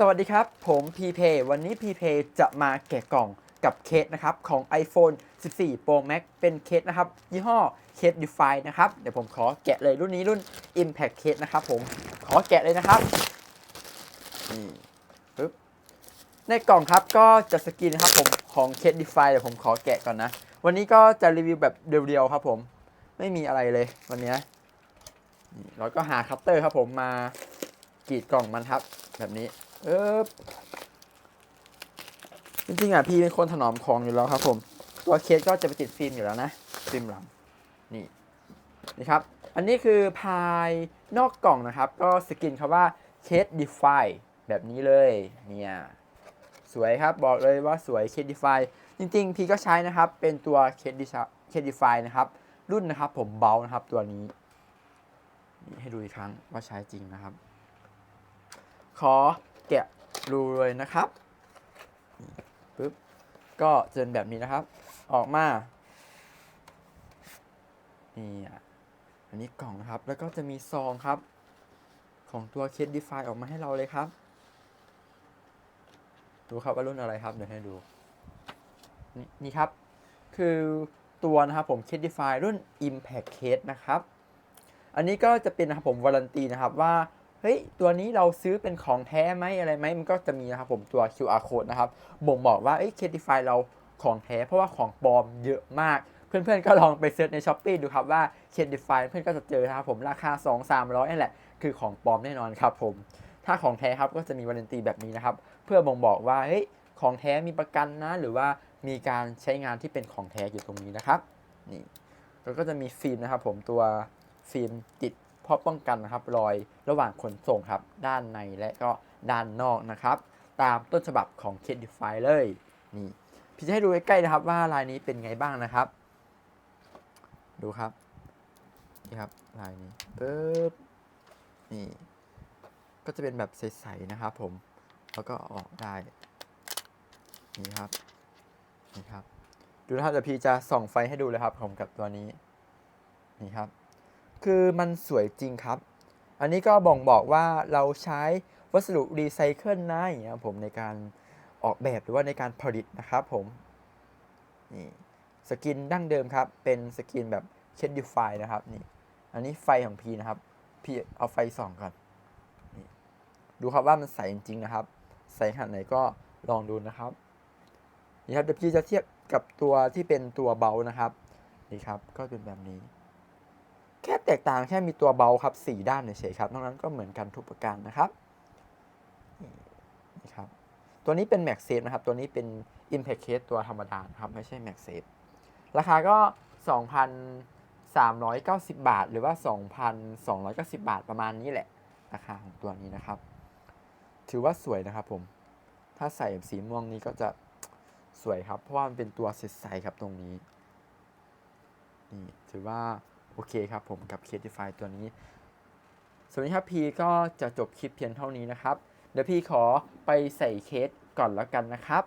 สวัสดีครับ ผมพีเพวันนี้พีเพจะมาแกะกล่องกับเคสนะครับ ของ iPhone 14 Pro Max เป็นเคสนะครับ ยี่ห้อเคส Defy นะครับ เดี๋ยวผมขอแกะเลยรุ่นนี้รุ่น Impact Case นะครับผมขอแกะเลยนะครับนี่ปึ๊บในกล่องครับก็จะสกรีนนะครับผมของเคส Defy เดี๋ยวผมขอแกะก่อนนะ วันนี้ก็จะรีวิวแบบเรียวๆครับผมไม่มีอะไรเลยวันนี้ยนี่เราก็หาคัตเตอร์ครับผมมากรีดกล่องมันครับแบบนี้ เออจริงๆอะพี่เป็นคนถนอมของอยู่แล้วครับ ผม ตัวเคสก็จะไปติดฟิล์มอยู่แล้วนะฟิล์มหลังนี่นี่ครับ อันนี้คือภายนอกกล่องนะครับ ก็สกรีนคำว่าเคส defy แบบนี้เลยเนี่ยสวยครับบอกเลยว่าสวยเคส defy จริงๆ พี่ก็ใช้นะครับ เป็นตัวเคสเคส defy นะครับ รุ่นนะครับ ผมเบานะครับตัวนี้ให้ดูอีกครั้งว่าใช้จริงนะครับ ขอ แกะรูเลยนะครับปึ๊บก็จะเป็นแบบนี้นะครับ ออกมานี่อันนี้กล่องนะครับ แล้วก็จะมีซองครับ ของตัวเคสดีฟาออกมาให้เราเลยครับ ดูครับว่ารุ่นอะไรครับ เดี๋ยวให้ดู นี่นี่ครับ คือตัวนะครับผมเคสดีฟารุ่น Impact Case นะครับ อันนี้ก็จะเป็นนะครับผมวารันตีนะครับว่า เฮ้ย ตัวนี้เราซื้อเป็นของแท้ไหมอะไรไหมมันก็จะมีนะครับผมตัว QR code นะครับ บ่งบอกว่าเอ้ย Catify เราของแท้ เพราะว่าของปลอมเยอะมาก เพื่อนๆ ก็ลองไปเซิร์ชใน s h อ p e e ดูครับว่า Catify เพื่อนก็จะเจอครับผมราคา 2 3 0 0นี่แหละ คือของปลอมแน่นอนครับผม ถ้าของแท้ครับก็จะมีวารันตีแบบนี้นะครับ เพื่อบ่งบอกว่าเฮ้ยของแท้มีประกันนะ หรือว่ามีการใช้งานที่เป็นของแท้อยู่ตรงนี้นะครับนี่แล้วก็จะมีฟิล์มนะครับผมตัวฟิล์มติด เพื่อป้องกันนะครับรอยระหว่างขนส่งครับด้านในและก็ด้านนอกนะครับ ตามต้นฉบับของ c a d i f y เลยนี่พี่จะให้ดูใกล้ๆนะครับว่าลายนี้เป็นไงบ้างนะครับ ดูครับนี่ครับลายนี้ปึ๊บนี่ก็จะเป็นแบบใสๆนะครับผมแล้วก็ออกได้นี่ครับนี่ครับ ดูนะครับเดี๋ยวพี่จะส่องไฟให้ดูเลยครับผมกับตัวนี้นี่ครับ คือมันสวยจริงครับ อันนี้ก็บ่งบอกว่าเราใช้วัสดุรีไซเคิลนะอย่างเงี้ยผมในการออกแบบหรือว่าในการผลิตนะครับผมนี่สกินดั้งเดิมครับ เป็นสกินแบบเชดดิฟายนะครับนี่อันนี้ไฟของพีนะครับพีเอาไฟส่องก่อนดูครับว่ามันใสจริงๆนะครับ ใสขนาดไหนก็ลองดูนะครับนี่ครับเดี๋ยวพี่จะเทียบกับตัวที่เป็นตัวเบานะครับนี่ครับก็เป็นแบบนี้ แค่แตกต่างแค่มีตัวเบาครับสี่ด้านเฉยๆครับนอกนั้นก็เหมือนกันทุกประการนะครับนี่ครับ ตัวนี้เป็น Max Safe นะครับ ตัวนี้เป็น Impact Case ตัวธรรมดานครับ ไม่ใช่ Max Safe ราคาก็ 2,390 บาท หรือว่า 2,290 บาทประมาณนี้แหละราคาของตัวนี้นะครับ ถือว่าสวยนะครับผม ถ้าใส่สีม่วงนี้ก็จะสวยครับ เพราะว่ามันเป็นตัวใสๆครับตรงนี้ นี่ถือว่า โอเคครับผมกับ Catify ตัวนี้สวัสดีครับพีก็จะจบคลิปเพียงเท่านี้นะครับ เดี๋ยวพี่ขอไปใส่เคสก่อนแล้วกันนะครับ